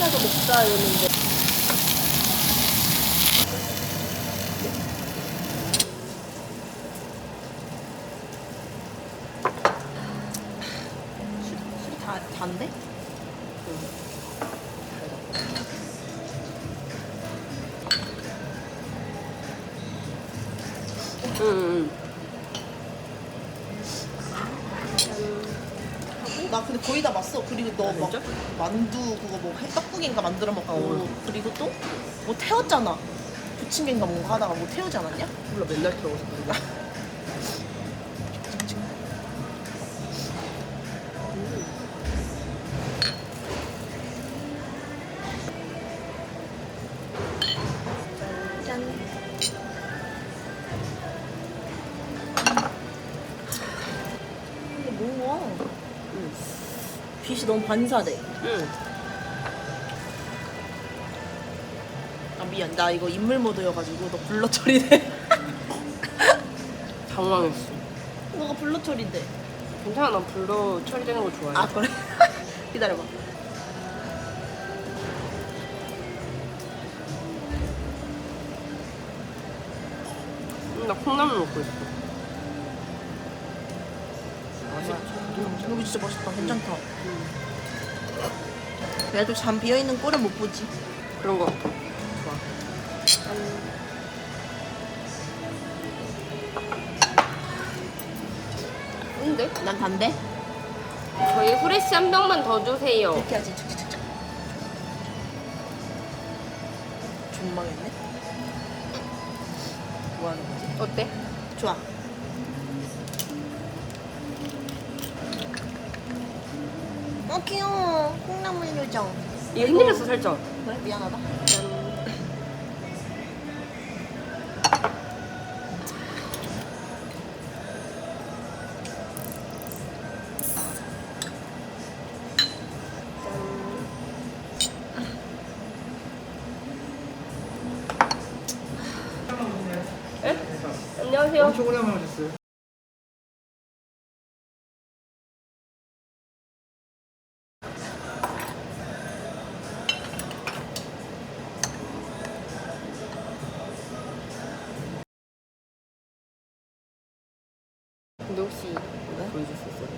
술이라도 먹자 이러는데. 나 근데 거의 다 봤어. 그리고 너 막 진짜? 만두 그거 뭐 해- 떡국인가 만들어 먹고 어. 그리고 또 뭐 태웠잖아. 부침개인가 뭔가 하다가 뭐 태우지 않았냐? 몰라 맨날 들어가서 그런가. 빛이 너무 반사돼. 응. 아 미안, 나 이거 인물 모드여가지고 너 블러 처리돼. 당황했어. 너가 블러 처리돼. 괜찮아, 난 불러 처리되는 거 좋아해. 아 그래? 기다려봐. 응, 나 콩나물 먹고 있어. 음, 여기 진짜 맛있다. 괜찮다. 그래도 잠 비어 있는 꼴을 못 보지. 그런 거 같아. 좋아. 근데 난 단데. 저희 후레쉬 한 병만 더 주세요. 이렇게 하지. 착착착착. 존망했네. 뭐 하는 거지? 어때? 좋아. 어 귀여워. 콩나물 요정. 이거 흔들렸어 살짝. 그래 미안하다. 근데 혹시 보여줄 수 있어?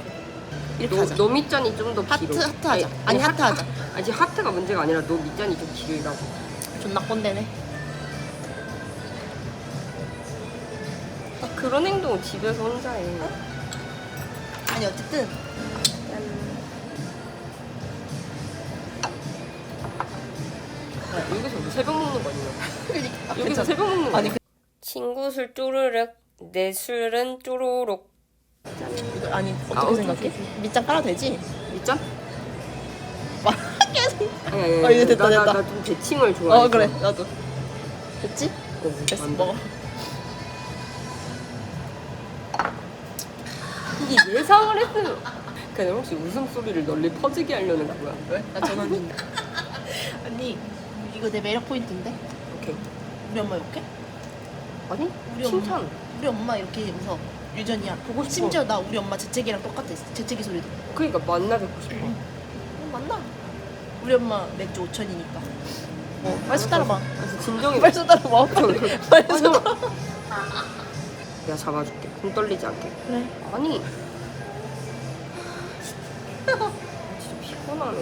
이렇게 너, 하자. 너 밑잔이 좀 더 하트, 길어. 하트 하자. 아니, 하트 하자. 아니 하트가 문제가 아니라 너 밑잔이 좀 길다고. 존나 꼰대네. 아, 그런 행동 집에서 혼자 해. 아니 어쨌든 야, 여기서 뭐 새벽 먹는 거 아니야? 그러니까 여기서 새벽 먹는 거 아니, 아니야? 친구 술 쪼르륵 내 술은 쪼로록 아니 어떻게 아, 생각해? 밑장 깔아도 되지? 막 계속. 아니 아니 어, 이제 됐다, 됐다. 나좀 대칭을 좋아해 어 그래 나도. 됐지? 어, 됐어 안 돼. 먹어. 이게 예상을 했으면 그냥 혹시 웃음소리를 널리 퍼지게 하려는 거야? 왜? 나 전화 준다. 언니 이거 내 매력 포인트인데? 오케이 우리 엄마 이렇게? 아니 우리 칭찬 엄마, 우리 엄마 이렇게 웃어. 유전이야. 보고 싶어. 심지어 나 우리 엄마 재채기랑 똑같아. 재채기 소리도. 그러니까 만나 뵙고 싶어 어, 맞나? 우리 엄마 맥주 5천이니까. 어, 빨리 따라봐. 그래서 진정이 빨리 따라봐. 빨리. 아니, 따라봐. 내가 잡아줄게 손 떨리지 않게 그래. 아니 진짜 피곤하네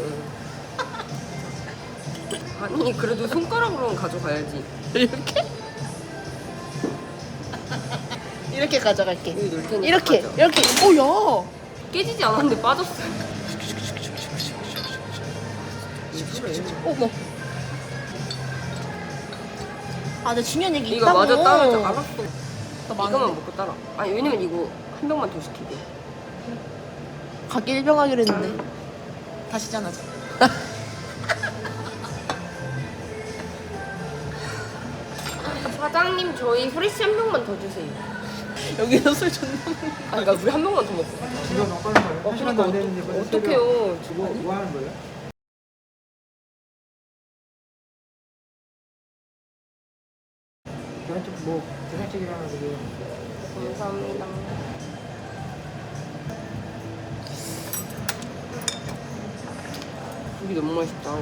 아니 그래도 손가락으로는 가져가야지 이렇게? 이렇게 가져갈게. 이렇게. 이렇게. 오, 야! 깨지지 않았는데 빠졌어 어머. 아, 나 중요한 얘기 이거 있다고. 마저 따라줘 알았어 나 많은데. 이거만 먹고 따라 아니 왜냐면 이거 한 병만 더 시키게 각기 일병 하기로 했는데. 다시 짠하자. 사장님 저희 후레쉬 한 병만 더 주세요 여기서 술 존나 아 그러니까 우리 한 병만 더 먹고 지금 못 가는 거예요? 한 시간도 안 됐는데 벌써 새벽. 어떡해요 뭐, 뭐 하는 거예요? 저한테 뭐 대상책이라는 거예요. 감사합니다 이게 너무 맛있다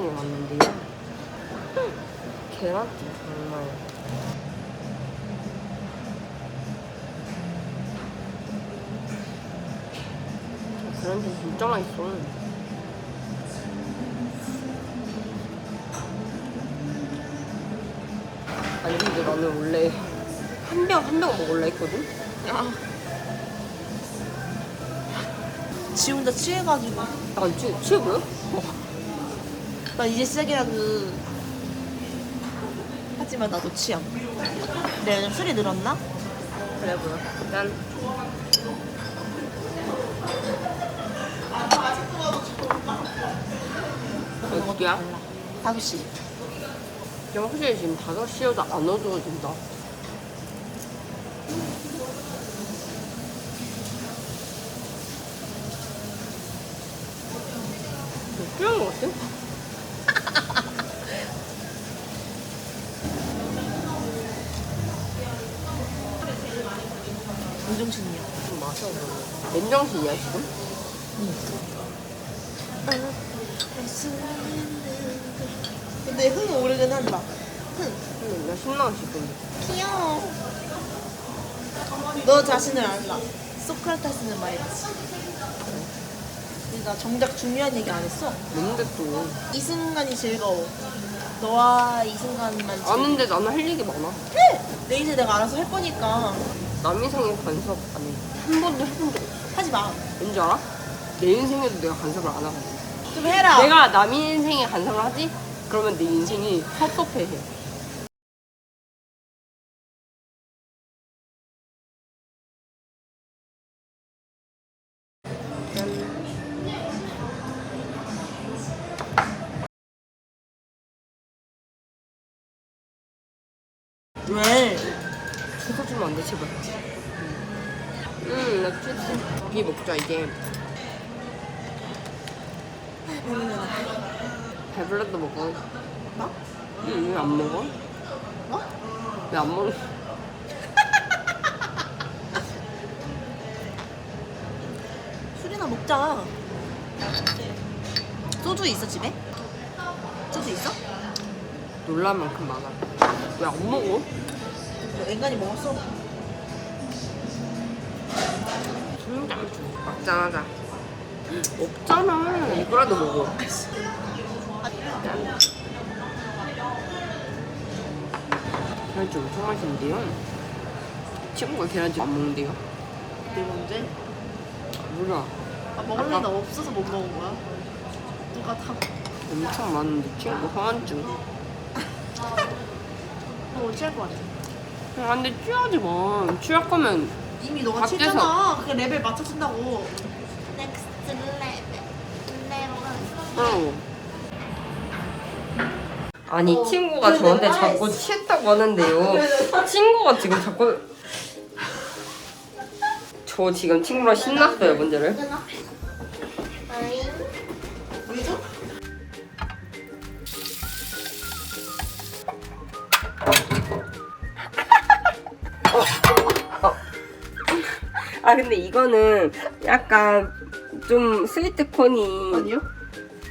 계란찜이 왔는데요. 계란찜 정말. 계란찜 진짜 맛있어. 아니 근데 나는 원래 한 병 한 병 먹을라 했거든? 아. 지 혼자 취해가지고. 난 취, 취해 보여? 나 이제 시작이라 그. 하지만 나도 취함. 내가 요즘 술이 늘었나? 그래 보여. 난 어디야? 다섯 시. 영수에 지금 5시여도 안 어두워진다. 필요한 것 같아? 운동신이야. 좀 마셔. 맨정신이야 지금? 근데 흥 오르긴 한다. 응, 나 신나 지금. 귀여워. 너 자신을 알라. 소크라테스는 말했지. 나 정작 중요한 얘기 안 했어. 뭔데 또? 이 순간이 즐거워. 너와 이 순간만 즐거워. 아는데 나는 할 얘기 많아. 해! 내 인생 내가 알아서 할 거니까 남 인생에 간섭 안 해. 한 번도 해본 적 없어. 하지 마. 왠지 알아? 내 인생에도 내가 간섭을 안 하거든. 좀 해라. 내가 남 인생에 간섭을 하지? 그러면 내 인생이 섭섭해 해. 응, 왜안 먹어? 뭐? 왜안 먹어? 술이나 먹자. 소주 있어 집에? 소주 있어? 놀랄 만큼 많아. 왜 안 먹어? 너 앵간히 먹었어? 김장주. 막장하자. 없잖아. 이거라도 먹어. 계란찜 엄청 맛있는데요? 친구가 계란찜 안 먹는데요? 내 문제? 몰라. 아 먹을래 나 없어서 못 먹은 거야. 누가 다 엄청 많은데 친구 화환증. 너 취할 것 같아. 야, 근데 취하지 마. 취할 거면 이미 너가 밖에서. 취했잖아. 그게 레벨 맞춰준다고. 어. 아니 어, 친구가 그래, 저한테 자꾸. 취했 다고 하는데요. 친구가 지금 자꾸 저 지금 친구랑 신났어요 문제를. 왜죠? 아 근데 이거는 약간 좀 스위트 콘이 아니요?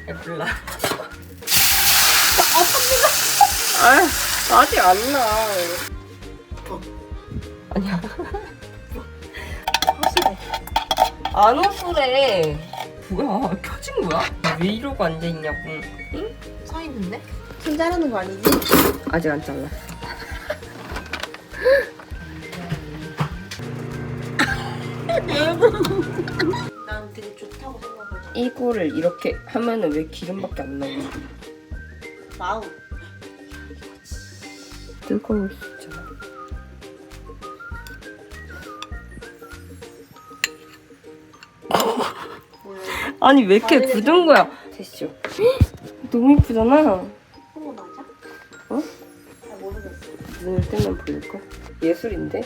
아, 몰라. 아 아직 안 나. 아니야. 확실해. 안 오프래. 뭐야 켜진 거야? 왜 이러고 앉아 있냐고. 응? 서 있는데? 손 자르는 거 아니지? 아직 안 잘랐어. 난 되게 좋다고 생각해. 이거를 이렇게 하면은 왜 기름밖에 안 나오지? 와우. 뜨거워 진짜. 아니 왜 이렇게 굳은 거야? 됐죠. 너무 이쁘잖아. 맞아? 어? 잘 모르겠어. 눈을 뜨면 보일까? 예술인데?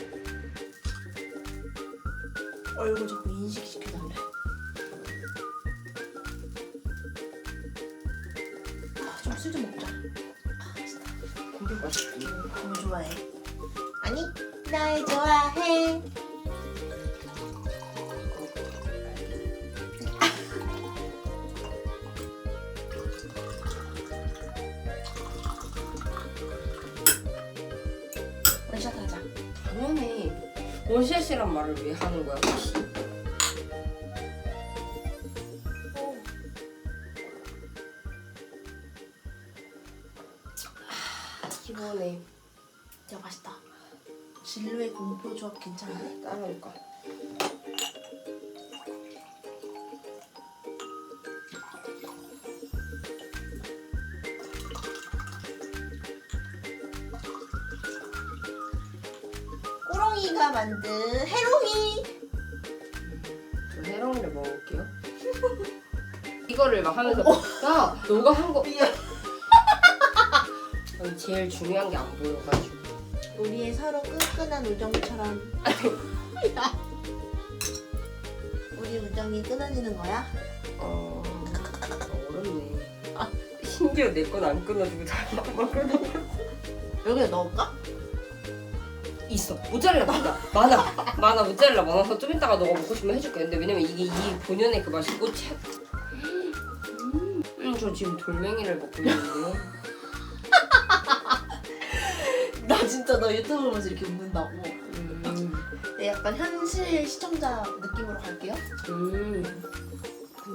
얼굴 자 아니 날 좋아해. 아. 원샷 하자. 당연히 원샷이란 말을 왜 하는 거야? 진로의 공포 조합 괜찮은데? 따라올까? 꼬롱이가 만든 해롱이. 저 해롱이를 먹을게요. 이거를 막 하면서 야 너가 한 거. 아니, 제일 중요한 게 안 보여가지고. 우리의 서로 끈끈한 우정처럼. 야. 우리 우정이 끊어지는 거야? 어 어렵네. 아 심지어 내 건 안 끊어지고 잘 먹거든. 여기다 넣을까? 있어 모짜렐라 많아 많아 많아 모짜렐라 많아서 좀 이따가 너가 먹고 싶으면 해줄게 근데 왜냐면 이게 이 본연의 그 맛이고 참 음, 음, 저 지금 돌멩이를 먹고 있는데요 진짜 너 유튜브 보면서 이렇게 웃는다고. 음, 네, 약간 현실 시청자 느낌으로 갈게요. 음.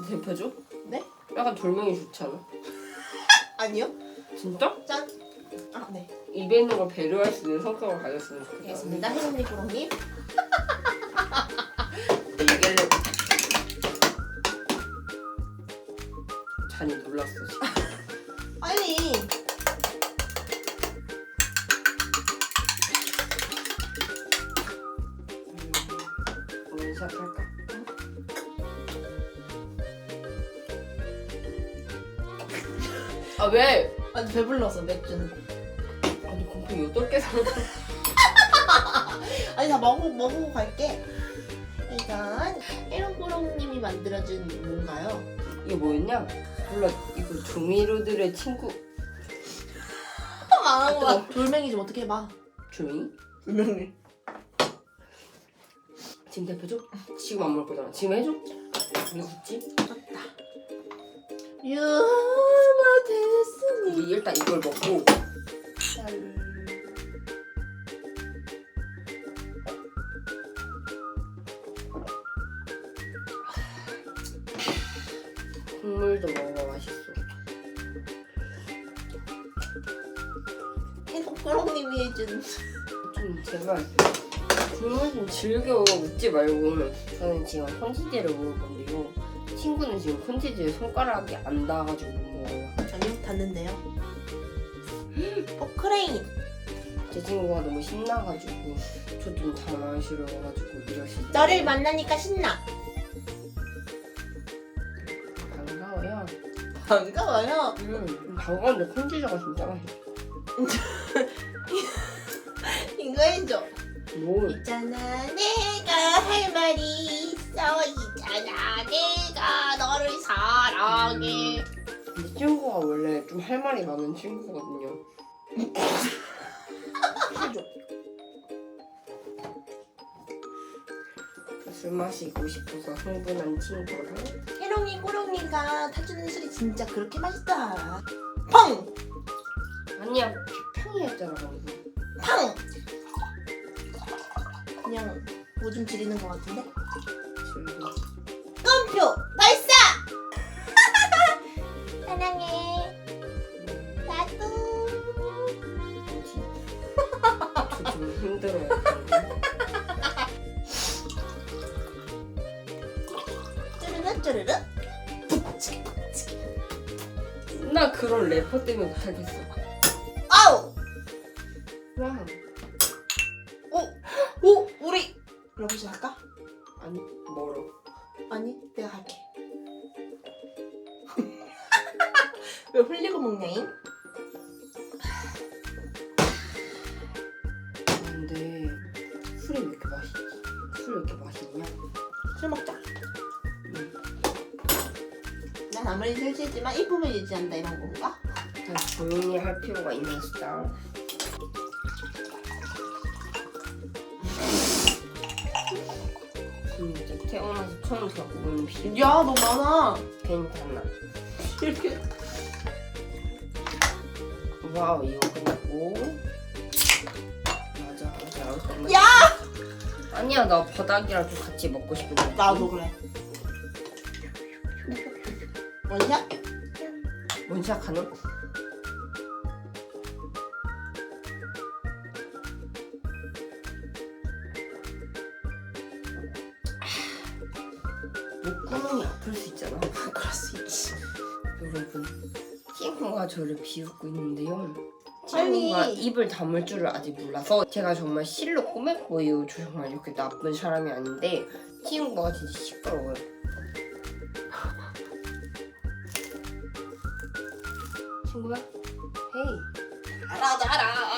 대표죠? 네? 약간 돌멩이 좋잖아 아니요. 진짜? 짠. 아, 네. 입에 있는 걸 배려할 수 있는 성격을 가졌으면 좋겠다 알겠습니다. 해롱이 꼬롱님. 얘기하려고 잔이 놀랐어 지금 음, 원샷 할까? 아 왜? 아니 배불러서 맥주는. 아니 공포 8개 사 아니 다 먹고 먹고 갈게. 이건 해롱꼬롱님이 만들어준 뭔가요? 이게 뭐였냐? 몰라 이거 조미료들의 친구 망한 거 같아. 돌멩이 좀 어떻게 해봐. 조미? 돌멩이. 지금 대표죠? 지금 안 먹을 거잖아 지금 해줘? 왜 웃지? 좋다. 유마 됐으니. 우리 일단 이걸 먹고 짠. 국물도 먹어봐 맛있어 해롱꼬롱님이 해준. 좀 제발 국물 좀 즐겨 웃지 말고 저는 지금 콘치즈를 먹을 건데요 친구는 지금 콘치즈에 손가락이 안 닿아가지고 못 먹어요 아니요 닿는데요. 포크레인. 제 친구가 너무 신나가지고 저좀다 마시려가지고 이러시 너를 만나니까 신나. 반가워요 반가워요. 음 반가운데 콘치즈가 진짜 맛있어 이거 해줘. 뭐? 있잖아. 내가 할 말이 있어. 있잖아. 내가 너를 사랑해. 이 친구가 원래 좀 할 말이 많은 친구거든요. 해줘. 술 마시고 싶어서 흥분한 친구를 해롱이 꼬롱이가 타주는 술이 진짜 그렇게 맛있다. 펑! 아니야 평이었잖아 방금. 팡! 그냥 오줌 지리는 것 같은데 껌표 발사! 사랑해 나도 좀 힘들어요. 쭈르르 쭈르르 나 그런 래퍼 때문에 못하겠어. 아니 멀어. 아니 내가 할게 왜 흘리고 먹냐잉? 근데 술이 왜 이렇게 맛있지? 술이 왜 이렇게 맛있냐? 술 먹자 응. 난 아무리 설치했지만 이쁨을 유지한다 이런 건가? 난 조용히 할 필요가 있는 스 진짜 태어나서 처음 겪어보는 비. 야 너무 많아 괜찮아. 이렇게 와우 이거 끝났고. 맞아 맞아. 야! 아니야 나 바닥이랑 좀 같이 먹고 싶은데. 나도 그래. 원샷? 원샷 가능? 목구멍이 아플 수 있잖아. 그럴 수 있지. 여러분, 친구가 저를 비웃고 있는데요. 친구가 입을 다물 줄을 아직 몰라서 제가 정말 실로 꼬맥 보이고 저 정말 이렇게 나쁜 사람이 아닌데 친구가 진짜 시끄러워요. 친구야, 헤이. 알아, 알아.